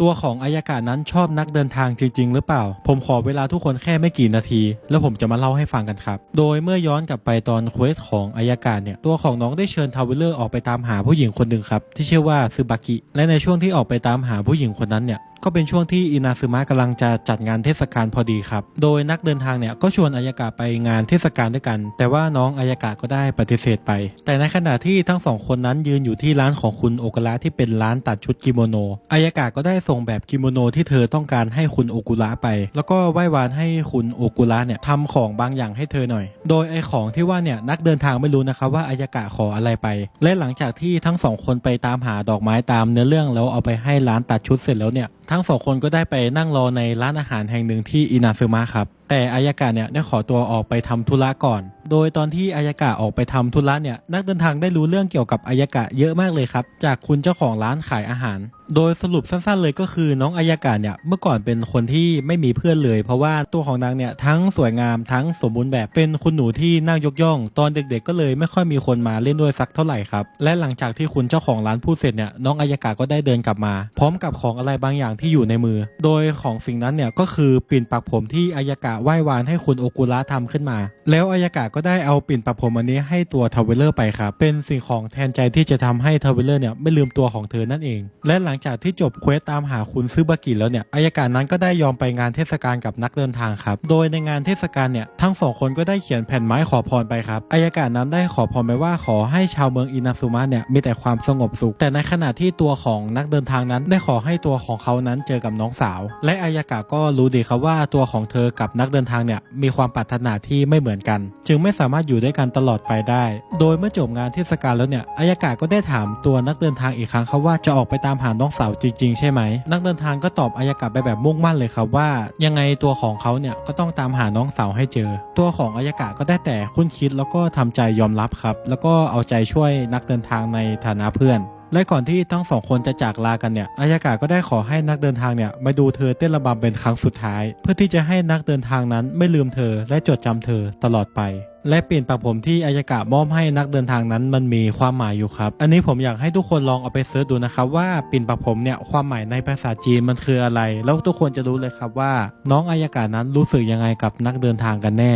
ตัวของอายากานั้นชอบนักเดินทางจริง ๆ หรือเปล่า ผมขอเวลาทุกคนแค่ไม่กี่นาที แล้วผมจะมาเล่าให้ฟังกันครับ โดยเมื่อย้อนกลับไปตอนเควสของอายากาเนี่ย ตัวของน้องได้เชิญทาวเวลเลอร์ออกไปตามหาผู้หญิงคนหนึ่งครับ ที่ชื่อว่าซึบากิ และในช่วงที่ออกไปตามหาผู้หญิงคนนั้นเนี่ยก็เป็นช่วงที่อินาซึมะกำลังจะจัดงานเทศกาลพอดีครับ โดยนักเดินทางเนี่ยก็ชวนอายากะไปงานเทศกาลด้วยกัน แต่ว่าน้องอายากะก็ได้ปฏิเสธไป แต่ในขณะที่ทั้งสองคนนั้นยืนอยู่ที่ร้านของคุณโอกุระที่เป็นร้านตัดชุดกิโมโนอายากะก็ได้ส่งแบบกิโมโนที่เธอต้องการให้คุณโอกุระไป แล้วก็ไหว้วานให้คุณโอกุระเนี่ยทำของบางอย่างให้เธอหน่อย โดยไอของที่ว่าเนี่ยนักเดินทางไม่รู้นะครับว่าอายากะขออะไรไป และหลังจากที่ทั้งสองคนไปตามหาดอกไม้ตามเนื้อเรื่องแล้วเอาไปให้ร้านตัดชุดเสร็จแล้วเนี่ย ทั้งสองคนก็ได้ไปนั่งรอในร้านอาหารแห่งหนึ่งที่อินาซึมะครับ แต่อายากะเนี่ยได้ขอตัวออกไปทำธุระก่อน โดยตอนที่อายากะออกไปทำธุระเนี่ยนักเดินทางได้รู้เรื่องเกี่ยวกับอายากะเยอะมากเลยครับ จากคุณเจ้าของร้านขายอาหาร โดยสรุปสั้นๆเลยก็คือน้องอายากะเนี่ยเมื่อก่อนเป็นคนที่ไม่มีเพื่อนเลย เพราะว่าตัวของนางเนี่ยทั้งสวยงามทั้งสมบูรณ์แบบเป็นคุณหนูที่น่ายกย่อง ตอนเด็กๆ ก็เลยไม่ค่อยมีคนมาเล่นด้วยสักเท่าไหร่ครับและหลังจากที่คุณเจ้าของร้านพูดเสร็จเนี่ยน้องอายากะก็ได้เดินกลับมา พร้อมกับของอะไรบางอย่างที่อยู่ในมือ โดยของสิ่งนั้นเนี่ยก็คือปิ่นปักผมที่อายกะไหว้วานให้คุณโอกุระทำขึ้นมา แล้วอายากะก็ได้เอาปิ่นปักผมอันนี้ให้ตัวทาวเวลเลอร์ไปครับ เป็นสิ่งของแทนใจที่จะทำให้ทาวเวลเลอร์เนี่ยไม่ลืมตัวของเธอนั่นเอง และหลังจากที่จบเควสตามหาคุณซึบากิแล้วเนี่ยอายากะนั้นก็ได้ยอมไปงานเทศกาลกับนักเดินทางครับ โดยในงานเทศกาลเนี่ยทั้งสองคนก็ได้เขียนแผ่นไม้ขอพรไปครับอายากะนั้นได้ขอพรไปว่าขอให้ชาวเมืองอินาซุมะเนี่ยมีแต่ความสงบสุข แต่ในขณะที่ตัวของนักเดินทางนั้นได้ขอให้ตัวของเขานั้นเจอกับน้องสาว และอายากะก็รู้ดีครับว่าตัวของเธอกับนักเดินทางเนี่ยมีความปรารถนาที่ไม่เหมือนกัน จึงไม่สามารถอยู่ด้วยกันตลอดไปได้ โดยเมื่อจบงานเทศกาลแล้วเนี่ยอายากะก็ได้ถามตัวนักเดินทางอีกครั้งครับว่าจะออกไปตามหาน้องสาวจริง ๆ ใช่ไหม นักเดินทางก็ตอบอายากะไปแบบมุ่งมั่นเลยครับว่า ยังไงตัวของเขาเนี่ยก็ต้องตามหาน้องสาวให้เจอ ตัวของอายากะก็ได้แต่คุ้นคิดแล้วก็ทำใจยอมรับครับ แล้วก็เอาใจช่วยนักเดินทางในฐานะเพื่อน และก่อนที่ทั้งสองคนจะจากลากันเนี่ยอายากะก็ได้ขอให้นักเดินทางเนี่ยมาดูเธอเต้นระบำเป็นครั้งสุดท้าย เพื่อที่จะให้นักเดินทางนั้นไม่ลืมเธอและจดจำเธอตลอดไป และเปลี่ยนปากผมที่อายากะมอบให้นักเดินทางนั้นมันมีความหมายอยู่ครับ อันนี้ผมอยากให้ทุกคนลองเอาไปเสิร์ชดูนะครับว่าปิ่นปากผมเนี่ยความหมายในภาษาจีนมันคืออะไร แล้วทุกคนจะรู้เลยครับว่า น้องอายากะนั้นรู้สึกยังไงกับนักเดินทางกันแน่